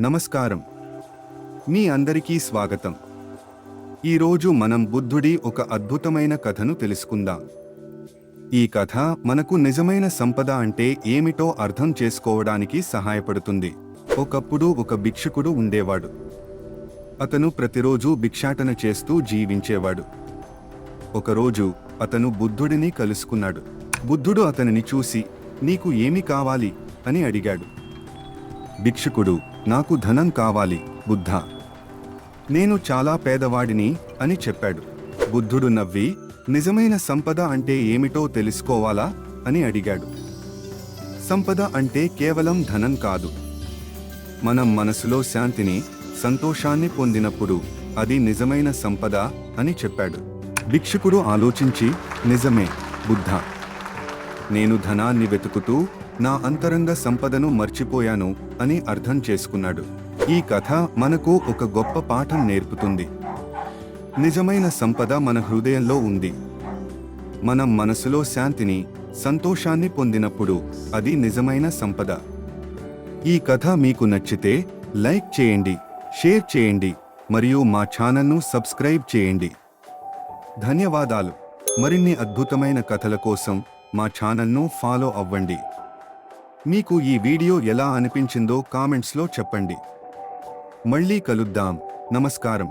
నమస్కారం. మీ అందరికీ స్వాగతం. ఈరోజు మనం బుద్ధుడి ఒక అద్భుతమైన కథను తెలుసుకుందాం. ఈ కథ మనకు నిజమైన సంపద అంటే ఏమిటో అర్థం చేసుకోవడానికి సహాయపడుతుంది. ఒకప్పుడు ఒక భిక్షుకుడు ఉండేవాడు. అతను ప్రతిరోజు భిక్షాటన చేస్తూ జీవించేవాడు. ఒకరోజు అతను బుద్ధుడిని కలుసుకున్నాడు. బుద్ధుడు అతనిని చూసి నీకు ఏమి కావాలి? అని అడిగాడు. భిక్షుకుడు నాకు ధనం కావాలి బుద్ధ. నేను చాలా పేదవాడిని అని చెప్పాడు. బుద్ధుడు నవ్వి నిజమైన సంపద అంటే ఏమిటో తెలుసుకోవాలా అని అడిగాడు. సంపద అంటే కేవలం ధనం కాదు. మనం మనసులో శాంతిని సంతోషాన్ని పొందినప్పుడు అది నిజమైన సంపద అని చెప్పాడు. భిక్షుకుడు ఆలోచించి నిజమే బుద్ధ. నేను ధనాన్ని వెతుకుతూ నా అంతరంగ సంపదను మర్చిపోయాను అని అర్థం చేసుకున్నాడు. ఈ కథ మనకు ఒక గొప్ప పాఠం నేర్పుతుంది. నిజమైన సంపద మన హృదయంలో ఉంది. మనం మనసులో శాంతిని సంతోషాన్ని పొందినప్పుడు అది నిజమైన సంపద. ఈ కథ మీకు నచ్చితే లైక్ చేయండి షేర్ చేయండి మరియు మా ఛానల్ను సబ్స్క్రైబ్ చేయండి. ధన్యవాదాలు. మరిన్ని అద్భుతమైన కథల కోసం మా ఛానల్ను ఫాలో అవ్వండి. మీకు ఈ వీడియో ఎలా అనిపించిందో కామెంట్స్లో చెప్పండి. మళ్ళీ కలుద్దాం. నమస్కారం.